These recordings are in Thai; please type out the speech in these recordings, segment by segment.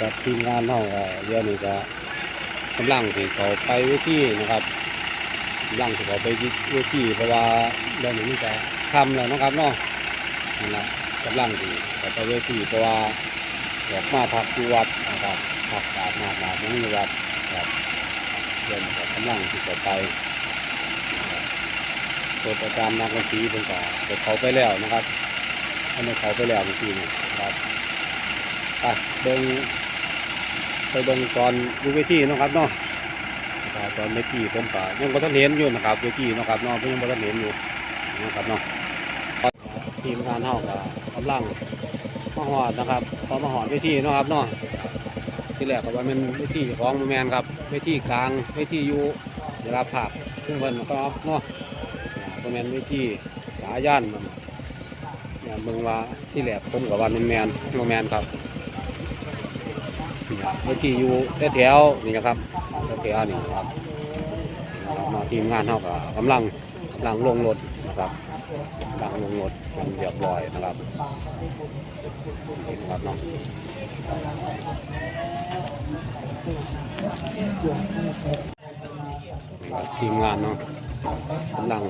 กับทีมงานเฮาก็เดี๋ยวนี้ก็กำลังที่เขาไปเวทีนะครับกำลังที่เขาไปเวทีเพราะว่าเดี๋ยวนี้จะค่ำแล้วนะครับเนาะนั่นะกำลังที่เขาไปเวทีเพราะว่าออกมาพักที่วัดนะครับพักอาบน้ำอาบน้ำที่วัดครับเดี๋ยวนี้ก็กำลังที่เขาไปนะครับโดยอาจารย์นักดนตรีเพิ่นก็ได้เขาไปแล้วนะครับอันนี้เขาไปแล้วเมื่อกี้นี่ครับ ไปเบิงไปเบิงตอนดูเวทีนะครับเนาะตอนเวทีผมก็ยังบ่ทันเห็นอยู่นะครับเวทีนะครับเนาะยังบ่ทันเห็นอยู่นะครับเนาะทีมงานเฮาก็กำลังมาฮอดนะครับพอมาฮอดเวทีนะครับเนาะที่แรกก็ว่ามันเวทีของแมนครับเวทีกลางเวทีอยู่เวลาภาพซึ่งเพิ่นก็เนาะบ่แมนเวทีสายันนั่นเนี่ยเบิ่งว่าที่แรกผมก็ว่ามันแมนบ่แมนครับ เวทีอยู่แถวๆนี่นะครับแถวๆนี่นะครับมาทีมงานเท่ากับกำลังกำลังลงรถนะครับกำลังลงรถเป็นเรียบร้อยนะครับนี่นะครับนาะนี่ครับทีมงานเนาะกำลัง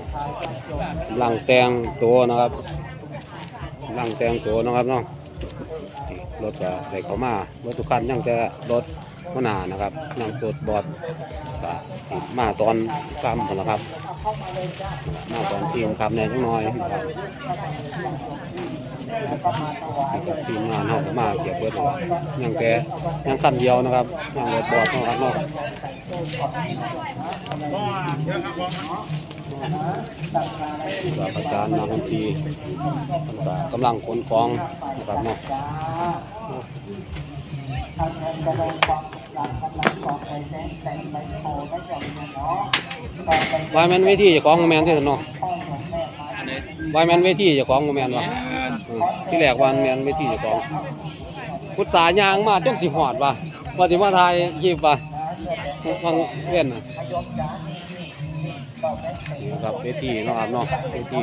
กำลังแต่งตัวนะครับกำลังแต่งตัวนะครับเนาะ รถก็ได้เข้ามารถทุกคันยังจะรถหัวหน้านะครับนั่งตรวจบอดมาตอนกลางคนละครับ มาตอนสี่โมงคำเนี่ยจังน้อยนะครับทีมงานเขาก็มาเก็บเบิดเลยยังแกยังคันเดียวนะครับยังรถบอดนะครับเนาะ กับอาจารย์นักดนตรีกำลังขนของนะครับเนาะวายแมนเวทีเจะของบ่แมนที่สุดเนาะวายแมนเวทีจะของบ่แมนวะอืมที่แรกวาแมนเวทีจะของพุทธสายางมาจนสิหอดวะว่าสิมาทายยีบวะฟังเล่นนะ นะครับเวทีเนาะครับเนาะเวที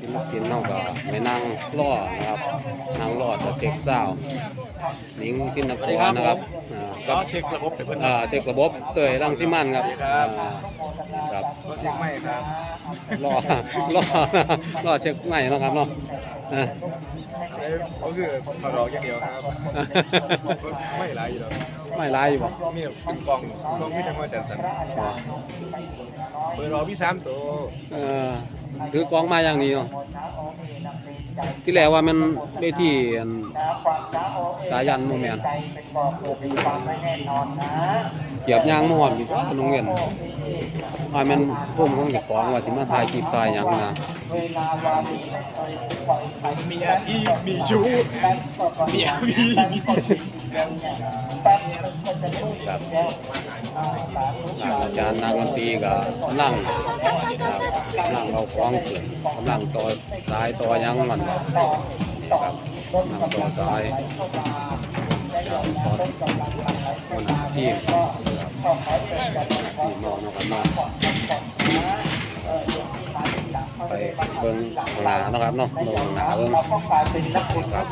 กินกินเนากับไม่นั่งล่อนะครับนั่งล่อจะเซ็กซา วนิ้งกินนักบัวนะครับอ่าก็กับเช็คระบบให้เพิ่นอ่าเช็คระบบเตยรังสิมันครับครับอ่าครับก็เช็คไม่ครับรอรอรอเช็คใหม่เนาะครับเนาะอ่าแล้วก็คือมารออย่างเดียวครับไม่หลายอยู่แล้วไม่ร้ายอยู่บ่มีเป็นกล่องกล่องมีทั้งหมดจัดสรรเบอร์รอพี่สามตัวเออ ถือกองมาอย่างนี้เนาะที่แรกว่ามันเวทีอันสายันโมแมนเกียบยางมาหอมอยู่ว่าโรงเรียนว่ามันพุ่มของเจ้าของว่าสิมาถ่ายคลิปถ่ายหยังนะมียที่มีชู้มียพี่มี ครับอาจารย์นักดนตรีก็กำลังครับกำลังเอาของขึ้นกำลังต่อสายต่อยังมันนี่ครับกำลังต่อสายครับคนทีมครับทีมนอนกันมาไปเบิ้งหนานะครับเนาะเบิ้งหนาเบิ่งครับ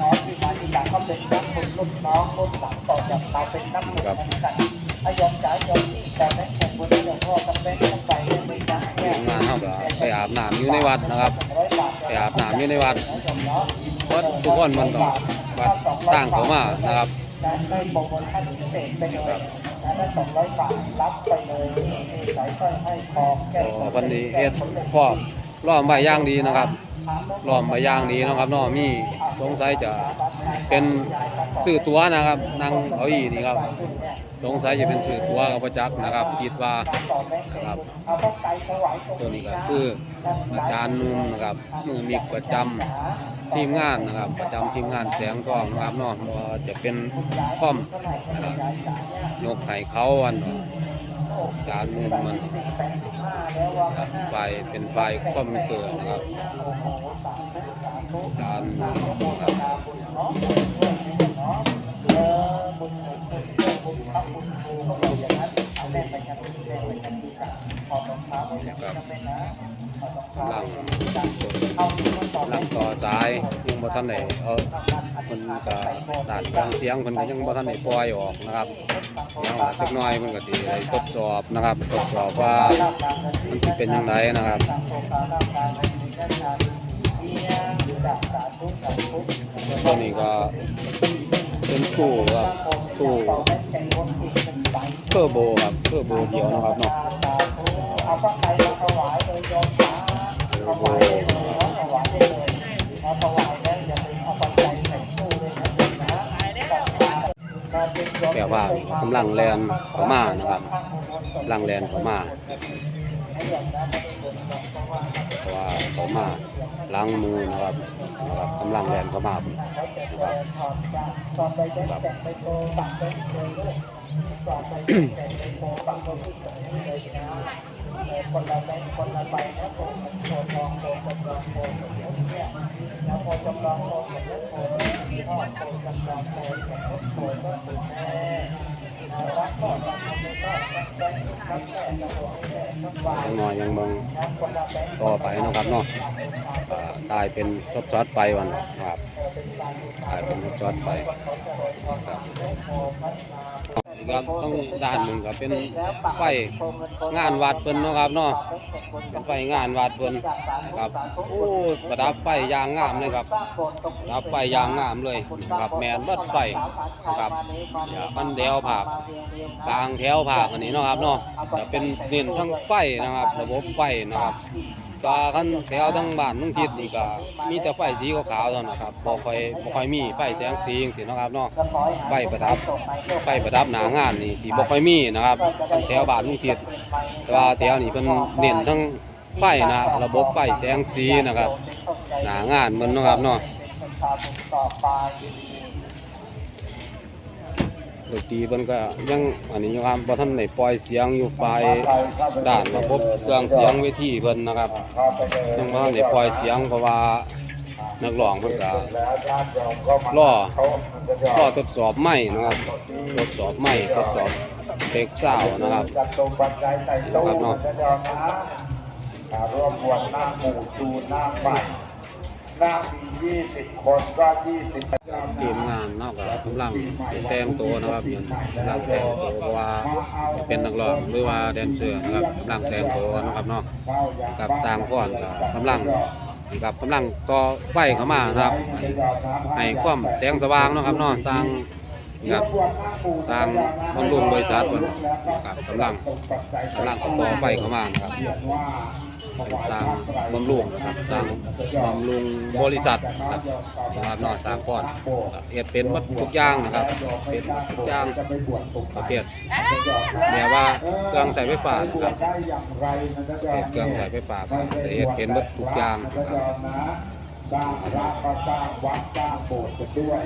น้องที่มาทีหลังก็เป็นนักบุญรุ่นน้องรุ่นหลังต่อจากเราเป็นนักบุญเหมือนกันถ้ายอมจ่ายยอมที่แต่แม่แข่งบนเรื่องพ่อกับแม่ต้องไปไม่ได้ทีมงานเขาก็ไปอาบน้ำอยู่ในวัดนะครับไปอาบน้ำอยู่ในวัดเพราะทุกคนมันก็วัดต่างเขามานะครับได้โปรโมชั่นพิเศษไปเลยได้สองร้อยบาทรับไปเลยมีสายสร้อยให้คอแก้ก็วันนี้เอ็ดครอบล้อมใบย่างดีนะครับ ล้อมใบย่างดีเนะครับเนาะมีสงสัยจะเป็นสื่อตัวนะครับนั่งเอาอีนี่ครับสงสัยจะเป็นสื่อตัวกับประจักษ์นะครับคิดว่านะครับตัวนี้ก็คืออาจารย์นุ่มนะครับมือมิกประจำทีมงานนะครับ ประจำทีมงานแสงทองนะครับนาะว่าจะเป็นคอมนะครับยกให้เขาวันอาจารย์นุ่มมัน ครับไฟเป็นไฟคอมเตอนครับการครับกำลังกำลัง บ่ทันได้เอาเพิ่นก็ดาดฟังเสียงเพิ่นก็ยังบ่ทันได้ปล่อยออกนะครับยังว่าจักหน่อยเพิ่นก็สิได้ทดสอบนะครับทดสอบว่ามันสิเป็นจังไดนะครับตอนนี้ก็เป็นตู้ครับตู้เทอร์โบครับเทอร์โบเดียวนะครับเนาะเอาข้าวไก่มถวายเลยโย ว่ากำลังแลนเข้ามานะครับกำลังแลนเข้ามา เพราะว่าเขามาล้างมือนะครับนะครับกำลังแลนเขามานะครับสอบไปแจ้งแต่งไปโตบัตรไปเลยลูกสอบไปแจ้งแต่งไปโตบัตรไปที่ตรงนี้เลยนะคนละแบคนละใบนะโตโตทองโตจำลองโตสมมติเนี่ยแล้วพอจำลองโตสมมติโตที่พ่อโตจำลองโตสมมติโตก็ถึงแม่ รักก็รักไงยังน้อยยังเบิ่งต่อไปนะครับเนาะตายเป็นช็อตๆไปวันนะครับตายเป็นช็อตๆไปครับ ครับต้องด้านหนึ่งก็เป็นไฟงานวัดเพิ่นเนาะครับเนาะเป็นไฟงานวัดเพิ่นนะครับโอ้ประดับไฟยางงามเลยครับประดับไฟยางงามเลยนะครับแมนเบิดไฟนะครับอย่ามันแถวภาคกลางแถวภาคอันนี้เนาะครับเนาะจะเป็นเน้นทั้งไฟนะครับ ระบบไฟนะครับ ก็คันแถวทั้งบ้านทั้งทิศนี่ก็มีแต่ไฟสีขาวๆเท่านั้นนะครับบ่ค่อยบ่ค่อยมีไฟแสงสีจังซี่เนาะครับเนาะไฟประดับไฟประดับหน้างานนี่สิบ่ค่อยมีนะครับทั้งแถวบ้านทั้งทิศแต่ว่าแถวนี้เพิ่นเน้นทั้งไฟนะระบบไฟแสงสีนะครับหน้างานมันเนาะครับเนาะ ดนตรีเพิ่นก็ยังอันนี้ยู่ครับบ่ทันได้ปล่อยเสียงอยู่ปลายด้านระบบเครื่องเสียงเวทีเพิ่นนะครับยังบ่ทันได้ปล่อยเสียงเพราะว่านักร้องเพิ่นก็รอรอทดสอบไม้นะครับทดสอบไม้ทดสอบเซ็กซาวนะครับจัดตรงปัจจัยใส่ตู้ครับเนาะร่วมบวชหน้าหมู่จูหน้าใหม่ห น้ามียี่สิบคนก็ยี่สิบทีมงานนาะก็กำลังแต่งตัวนะครับยังกำลังแต่งตัวเพราะว่าจะเป็นนักร้องหรือว่าแดนเซอร์นะครับกำลังแต่งตัวนะครับเนาะกับสร้างก่อนก็กำลังนี่ครับกำลังต่อไฟเข้ามานะครับให้ความแสงสว่างนะครับเนาะสร้างนี่ครับสร้างบำรุงบริษัทนะครับกำลังกำลังต่อไฟเข้ามานะครับ สร้างบำรุงครับสร้างบำรุงบริษัทครับนะครับนาะสร้างก่อนเฮ็ดเป็นหมดทุกอย่างนะครับเป็นหมดทุกอย่างประเภทแบบว่าเครื่องใช้ไฟฟ้าครับเครื่องใช้ไฟฟ้าก็จะเฮ็ดเป็นหมดทุกอย่างครับสร้างพระก็สร้างวัดสร้างโบสถ์กันด้วย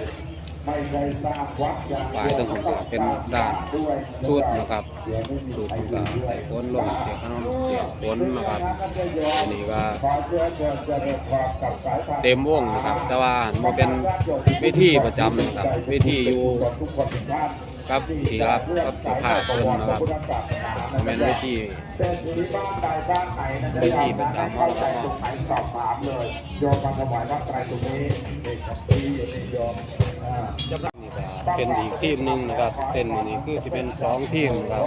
ไม่ใช่สร้างวัดอย่างฝ่ายต้องเป็นด้านสูตรนะครับสูตรก็ใส่ฝนลงเสียขนมเสียพ้นนะครับอันนี้ก็เต็มวงนะครับ แต่ว่ามันเป็นวิธีประจำนะครับวิธีอยู่ทุก คนทุกท่านกับทีรับกับที่ภาเพิ่นนะครับมันเป็นเวทีเป็นอยู่ที่ไหนนะเวทีประจำเข้าใจตรงไหนสอบถามเลยโยมมาถวายวัดไตรตรงนี้เด็กกับปีอยู่ในโยมอ่านี่ก็เป็นอีกทีมหนึ่งนะครับเป็นอันนี้คือที่เป็นสองทีมนะครับ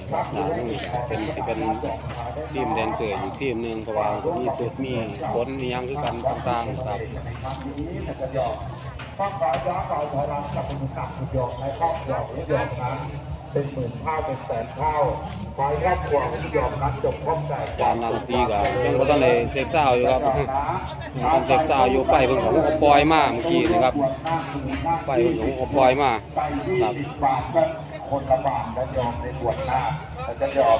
นะครับด้านนี้ก็เป็นที่เป็นทีมแดนเซอร์อยู่ทีมหนึ่งเพราะว่ามีสุดมีผลมียังคือกันต่างๆนะครับ ข้อขอย้อนเราถอยหลังกับคุณกับคุณโยมในครอบครัวคุณโยมนั้นเป็นหมื่นเท่าเป็นแสนเท่าขอให้ครอบครัวของคุณโยมนั้นจบพร้อมแต่ตามนาตีก็ยังบ่ทันได้เซ็กซาอยู่ครับยังทันเซ็กซาอยู่ไฟเพิ่นของปล่อยมาเมื่อกี้นะครับไฟเพิ่นของปล่อยมาไปยี่สิบคนละบาทจะยอมในบวชหน้าแต่จะยอม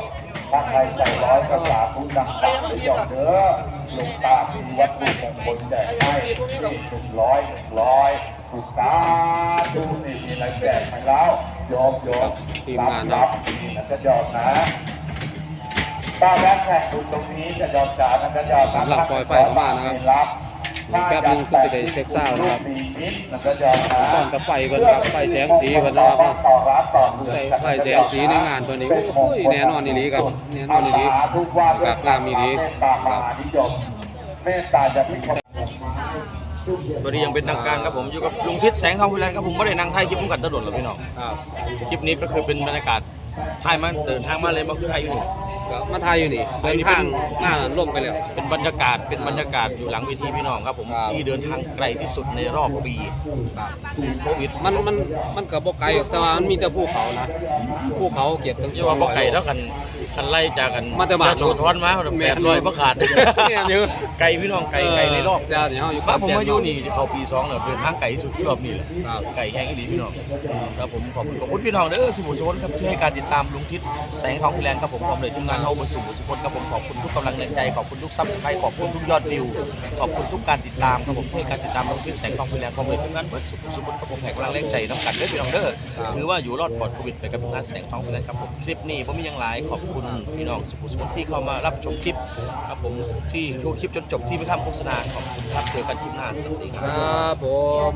ถ้าใครใส่ร้อยก็สาธุดังๆจะยอมเด้อหลวงตามีวัตถุมงคลแจกให้หนึ่งร้อยหนึ่งร้อยถูกตาดูนี่มีอะไรแจกไหมแล้วโยมยมทีมงานรับนี่นะจะยอมนะป้าแบงค์แข่งดูตรงนี้จะยอมจ่านะจะยอมนะสำหรับปล่อยไฟเข้ามานะครับ รับแป๊บนึงก็จะได้เช็คซาวด์นะครับมันก็จะซ่อนกับไฟเพิ่นครับไฟแสงสีเพิ่นนะครับเนาะต่อร้านต่อเมืองใส่ไฟแสงสีในงานเพิ่นนี่โอ้ยแน่นอนอีหลีครับแน่นอนอีหลีทุกว่าครับงามอีหลีเมตตามหานิยมเมตตาจะพิจารณาสวัสดีอยังเป็นทางการครับผมอยู่กับลุงทิศแสงทองพิรันครับผมไม่ได้นั่งถ่ายคลิปผมกันตลอดหรอกพี่น้องครับคลิปนี้ก็คือเป็นบรรยากาศถ่ายมาเดินทางมาเลยมาคือถ่ายอยู่นี่ ก็มาทายอยู่นี่เดินทางหน้าล่มไปแล้ว เป็นบรรยากาศเป็นบรรยากาศอยู่หลังเวทีพี่น้องครับผมครับที่เดินทางไกลที่สุดในรอบปีครับ โควิดมันมันมันก็บ่ไกลหรอกแต่ว่ามันมีแต่ภูเขานะภูเขาเก็บตั้งที่ว่าบ่ไก่แล้วกันคันไล่จากกันมาแต่บ้านโซทอนมาแปดร้อยบ่ขาดแม่นอยู่ ไก่พี่น้องไก่ไก่ในรอบเดี๋ยวนี้เฮาอยู่บ้านผมขมาแก่อยู่นี่เข้าปีสองแล้วเดินทางไกลที่สุดที่รอบนี้แหละ ครับ ไก่แห้งอีหลีพี่น้องครับผมขอบคุณขอบคุณพี่น้องเด้อสุภุชนครับที่ให้การติดตามลุงทิศแสงทองฟิแลนด์ครับผมพร้อมเลยทีมงานเฮาบนสุภุชนครับผมขอบคุณทุกกำลังแรงใจขอบคุณทุกซับสไครต์ขอบคุณทุกยอดวิว ขอบคุณทุกการติดตามครับผมที่การติดตามลงทิศแสงทองฟิแลนด์พร้อมเลยทีมงานเบิดสุภุชนครับผมให้กำลังแรงใจน้ำกันเด้อพี่น้องเด้อถือว่าอยู่รอดปลอดโควิดไปกับทีมงานแสงทองฟิแลนด์ครับผมคลิปนี้ผมมีอย่างหลายขอบคุณพี่น้องสุภุชนที่เข้ามารับชมคลิปครับผมที่ดูคลิปจนจบที่ไม่ทำโฆษณาขอบคุณครับเจอกันคลิปหน้าสวัสดีครับผม